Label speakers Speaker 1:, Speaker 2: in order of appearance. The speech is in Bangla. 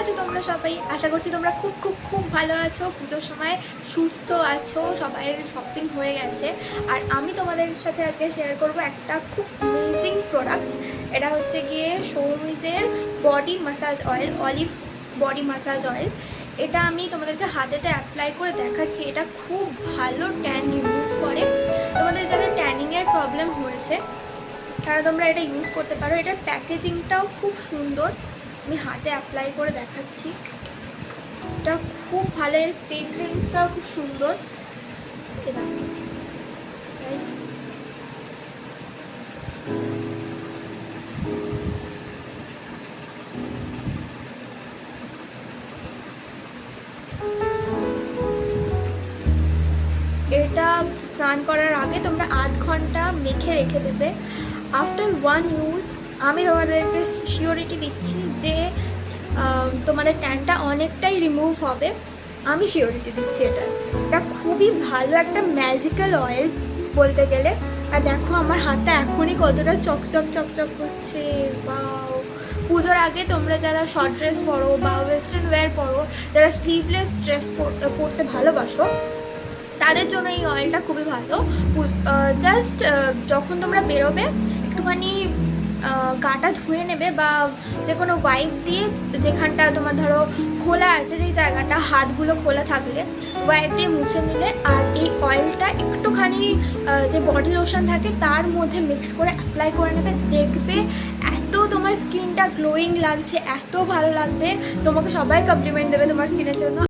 Speaker 1: আছো তোমরা সবাই? আশা করছি তোমরা খুব খুব খুব ভালো আছো। পুজোর সময় সুস্থ আছো, সবাইয়ের শপিং হয়ে গেছে। আর আমি তোমাদের সাথে আজকে শেয়ার করব একটা খুব অ্যামেজিং প্রোডাক্ট এটা হচ্ছে গিয়ে সৌমিজের body massage oil olive body massage oil এটা আমি তোমাদেরকে হাতেতে অ্যাপ্লাই করে দেখাচ্ছি। এটা খুব ভালো ট্যান রিমুভ করে। তোমাদের যাদের ট্যানিংয়ের প্রবলেম হয়েছে, তারা তোমরা এটা ইউজ করতে পারো। এটার প্যাকেজিংটাও খুব সুন্দর। আমি হাতে অ্যাপ্লাই করে দেখাচ্ছি। এটা খুব ভালো, এর ফ্রেগরেন্সটাও খুব সুন্দর। এটা স্নান করার আগে তোমরা আধ ঘণ্টা মেখে রেখে দেবে। আফটার ওয়ান ইউজ আমি তোমাদেরকে শিওরিটি দিচ্ছি যে তোমাদের ট্যানটা অনেকটাই রিমুভ হবে। আমি শিওরিটি দিচ্ছি এটা। এটা খুবই ভালো একটা ম্যাজিক্যাল অয়েল বলতে গেলে। আর দেখো, আমার হাতটা এখনই কতটা চকচক চকচক করছে। বাও পুজোর আগে তোমরা যারা শর্ট ড্রেস পরো বা ওয়েস্টার্ন ওয়্যার পরো, যারা স্লিভলেস ড্রেস পরতে ভালোবাসো, তাদের জন্য এই অয়েলটা খুবই ভালো। জাস্ট যখন তোমরা বেরোবে, একটুখানি গাটা ধুয়ে নেবে বা যে কোনো ওয়াইপ দিয়ে যেখানটা তোমার ধরো খোলা আছে যেই জায়গাটা, হাতগুলো খোলা থাকলে ওয়াইপ দিয়ে মুছে নিলে আর এই অয়েলটা একটুখানি যে বডি লোশন থাকে তার মধ্যে মিক্স করে অ্যাপ্লাই করে নেবে। দেখবে এত তোমার স্কিনটা গ্লোয়িং লাগছে, এত ভালো লাগবে। তোমাকে সবাই কমপ্লিমেন্ট দেবে তোমার স্কিনের জন্য।